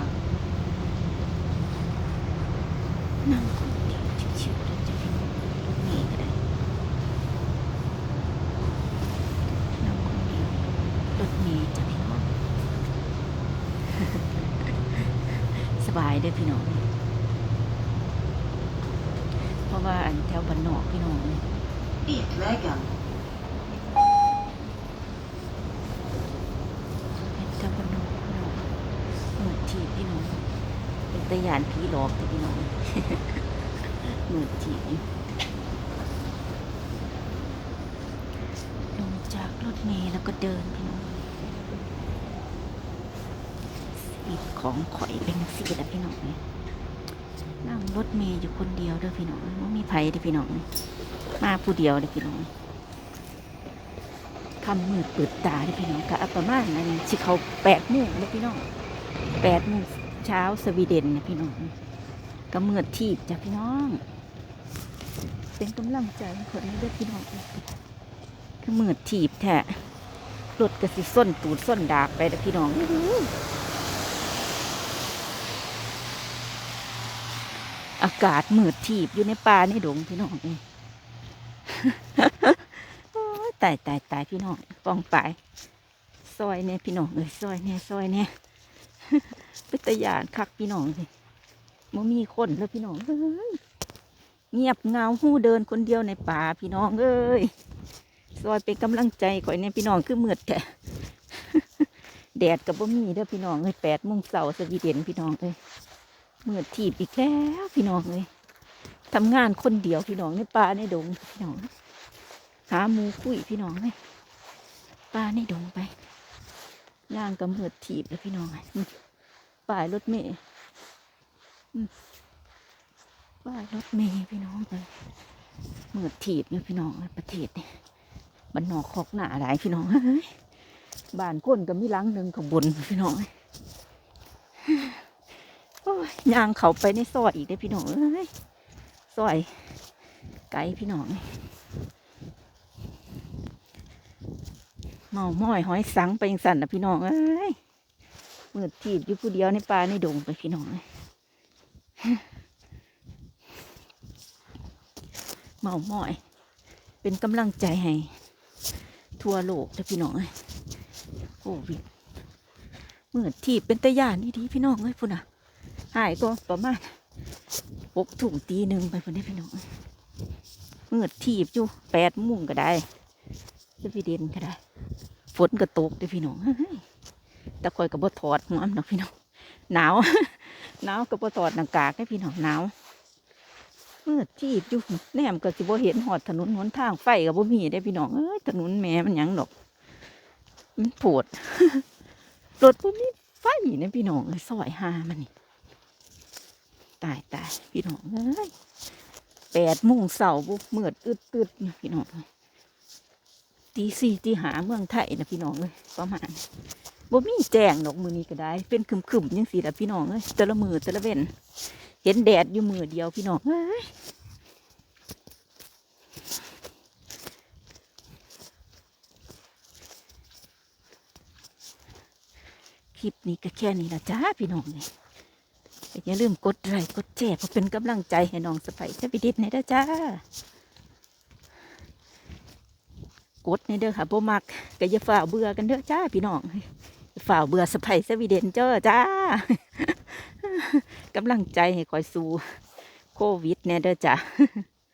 อนั่งคนเดียวชิวๆจะได้ตนี้ก็ได้นั่งคนเดียวรถมย์จะพี่น้องสบายเด้พี่น้องเพราะว่าอันแถวบ้นนอกพี่น้องอีกแล้วอย่ เป็นตะยานผีหลอกแต่พี่น้องเมือทีบอยู่ลงจากรถเมล์แล้วก็เดินพี่น้องสีของข่อยเป็นสีแล้วพี่น้องนั่งรถเมล์อยู่คนเดียวเด้อพี่น้องไม่มีไผเด้อพี่น้อง มาผู้เดียวเด้อพี่น้องคำมืดเปิดตาเด้อพี่น้องกะประมาณนั้นสิเขาแปดโมงเด้อพี่น้องแปดโมง เช้าสวีเดนเนี่ยพี่น้องก็มืดทีบจ้ะพี่น้อง เป็นกำลังใจคนนี้เด้อพี่น้องคือมืดทีบแท้รถก็สิส้นตูดส้นดาบไปเด้อพี่น้องอากาศมืดทีบอยู่ในป่าในดงพี่น้องเองตายตายตายพี่น้องฟองไปซอยเนี่ยพี่น้องเอ้ยซอยเนี่ยซอยเนี่ย เป็นตะยานคักพี่น้องสิมมีคนแล้วพี่น้องเอ้ยเงียบเงาหู้เดินคนเดียวในป่าพี่น้องเอ้ยซอยเป็นกำลังใจข่อยเนี่ยพี่น้องคือมืดแท้แดดกับบ่มีเด้อพี่น้องเอ้ยแปดโมงเสาร์สวีเดนพี่น้องเอ้ยมืดทีบอีกแล้วพี่น้องเอ้ยทำงานคนเดียวพี่น้องในป่าในดงพี่น้องหาหมูคุยพี่น้องไหมป้าในดงไปย่างกำเหิดถีบเลยพี่น้องอืม ป้ายรถเมย์ป้ายรถเมย์พี่น้องไปเหมือถีบเนี่ยพี่น้องประเทศเนี่ยบันนอกคอกหนาหลายพี่น้องบ้านก้นก็มีหลังหนึ่งขางบนพี่น้องอย่างเขาไปในซอยอีกได้พี่น้องเอ้ยซอย ไกลพี่น้องเมาหม้อยห้อยสังไปยังสั่นนะพี่น้องเอ้ย มืดทีบอยู่ผู้เดียวในป่าในดงไปพี่น้องเอ้ยเมาหม้อย เป็นกำลังใจให้ ทั่วโลกเด้อพี่น้องเอ้ยโควิดมืดทีบเป็นตะยานนี่ดีพี่น้องเอ้ยพุ่นอะ หายก็ประมาณหกถุงตีหนึ่งไปพุ่นได้พี่น้องเมืดทีบอยู่แปดมุ่งก็ได้สวีเดนก็ได้ ฝนก็ตกเด้อพี่น้องเฮ้ย แต่คอยกับบถอดหัวมันะพี่น้องหนาวหนาวกับบถอดหน้ากากได้อพี่น้องหนาวมืดที่อยู่แนมก็สิบ่เห็นหอดถนนหนทางไฟกับบ่มีได้พี่น้องเอ้ยถนนแม่มันยังดอก มันปวดรถบ่มีไฟนี่พี่น้องเอ้ยซอยหามันนี่ตายตายพี่น้องเอ้ยแปดโมงเสาร์บุมืดอึดตึดนี่พี่น้องตีสี่ตีหาเมืองไทยนะพี่น้องเลยประมาณ บ่มีแจ้งดอกมือนี้ก็ได้ เป็นคึมๆยังสีละพี่น้องเลยแต่ละมือแต่ละเว้นเห็นแดดอยู่มือเดียวพี่น้องเอ้ยคลิปนี้ก็แค่นี้ละจ้าพี่น้องเลยอย่าลืมกดไลค์กดแชร์เพื่อเป็นกำลังใจให้น้องสไปซ์พิดิษในเด้จ้า กดในเด้อค่ะบ่มักก็อย่าฝ่าเบื่อกันเด้อจ้าพี่น้องฝ่าเบื่อสะไพสวีเดนเจ้าจ้ากำลังใจให้คอยสู้โควิดเน่เด้อจ้า